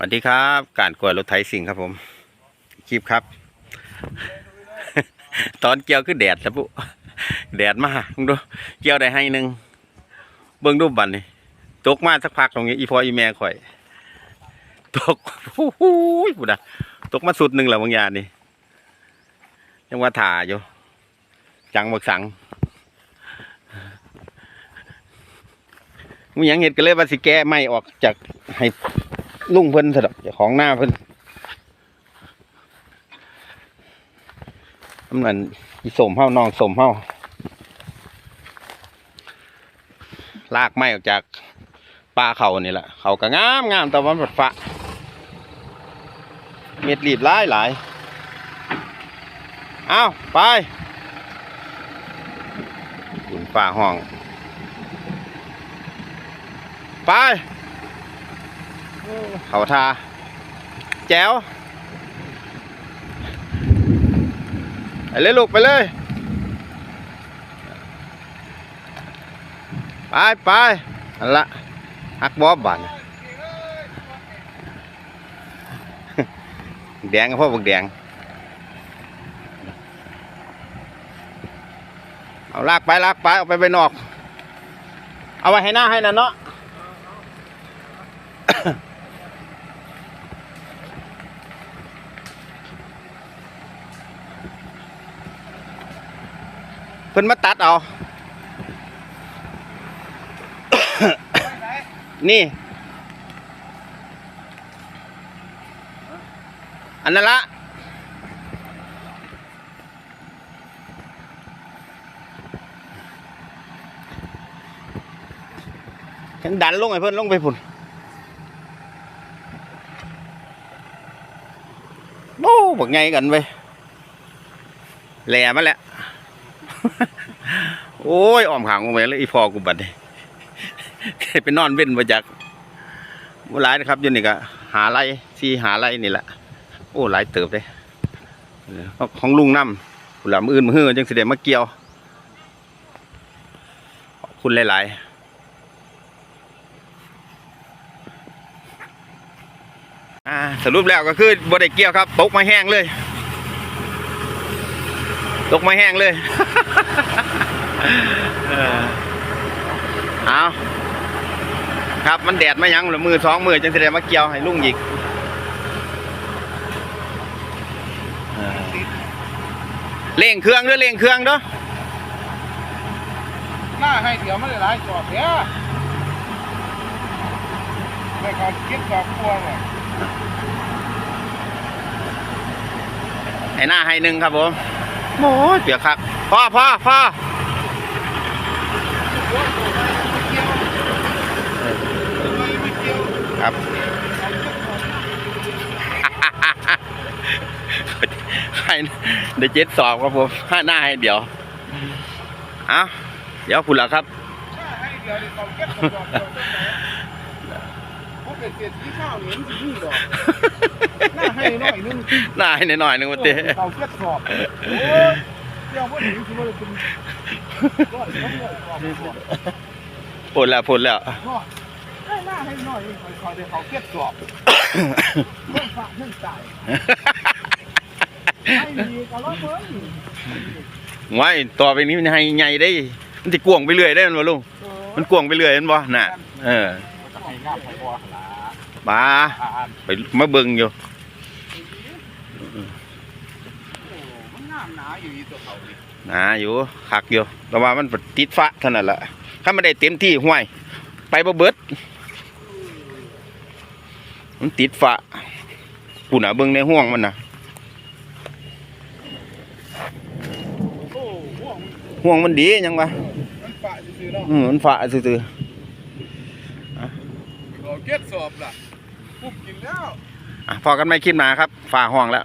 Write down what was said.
สวัสดีครับ การกล้วยรถไถสิ่งครับผมคลิปครับ ตอนเกี่ยวคือแดดครับปุ๊แดดมามึงดูเกี่ยวได้ให้หนึ่งเบิ่งรูปบันนี่ตกมาสักพักตรงนี้อีพออีแม่ข่อย ตกโอ้โหพูดะตกมาสุดหนึ่งแล้วบางอย่างนี่ยังว่าถ่าอยู่ จังบักสังมึงหยังเห็ดกันเลยว่าสิแก้ไม่ออกจากให้ ลุงเพิ่นสะดอกเจ้าของหน้าเพิ่นน้ำนันอีสมเฮานองสมเฮาลากไม้ออกจากป่าเขานี่แหละเขาก็งามงามแต่ว่ามันฝะเม็ดรีบหลายหลายเอาไปขุนป่าห้อง ไป เขาทาแจ๋วไปเลยลูกไปเลย ไปไปอันละฮักบอบบานแดงพ่อบักแดง เอาลากไปลากไปเอาไปไปนอก เอาไว้ให้หน้าให้นั่นเนาะ เพิ่นมาตัดเอา นี่ อันนั้นละฉันดันลงให้เพิ่นลงไปพุ่นโอ้บักไงกันไป แหล่มาแล้วโอ้ยอ้อมขางลงไปแล้วอีพอกูบัดนี้ไปนอนเว้นมาจากหลายนะครับอยู่นี่ก็หาไรที่หาไรนี่แหละโอ้หลายเติบเลยของลุงน้ำผู้หลามอื่นมือจังสิเดมาเกี่ยวขอบคุณหลายๆอ่าสรุปแล้วก็คือบ่ได้เกี่ยวครับ ตกมาแห้งเลย ตกมาแห้งเลย เออเอาครับมันแดดมายังหรือมือสองมือจังสิได้มาเกี่ยวให้ลุงหยิกเออเร่งเครื่องเด้อเร่งเครื่องเด้อหน้าให้เดี๋ยวมันหลายจอบเนี้ยไม่เขาคิดจอบกลัวเลยให้หน้าให้หนึ่งครับผม โอ้เปียกครับพ่อพ่อพ่อครับให้ได้เจ็ดสอบครับผมห้าหน้าให้เดี๋ยวเอาเดี๋ยวคุณละครับ หน้าให้เดี๋ยวนี่เก็บจอบเดียวเขาเป็นเศรษฐีข้าวเหนียวสิยี่ดอกหน้าให้หน่อยนึงหน้าให้หน่อยนึงวันเต้เขาเก็บจอบโอ้ยเดี๋ยวว่าหนีสิว่าเป็นร้อยเขาเรียกจอบจอบผลแล้วผลแล้วให้หน้าให้หน่อยนึงเขาเดี๋ยวเขาเก็บจอบเพิ่มฝากเพิ่มจ่ายให้ดีก็ร้อยเพิ่มไว้ต่อไปนี้มันให้ใหญ่ได้มันจะกวงไปเรื่อยได้มันบ่ลุงมันกวงไปเรื่อยมันบ่น่ะ เออ จะให้งามให้บัวหลามาอ่านไปมาเบิ่งอยู่มันงามหนาอยู่อีตัวเขาดิหนาอยู่คักอยู่แต่ว่ามันติดฟ้าเท่านั้นแหละถ้ามันได้เต็มที่ห้วย ไปบ่เบิดมันติดฟ้าปุ่นอะเบิ่งในห่วงมันน่ะโอ้ห่วงห่วงมันดียังวะมันปะซื่อๆเนาะอืมมันฟ้าซื่อเราเก็บสอบล่ะ ปุ๊บกินแล้ว อะพอกันไม่คิดมาครับฝ่าห้องแล้ว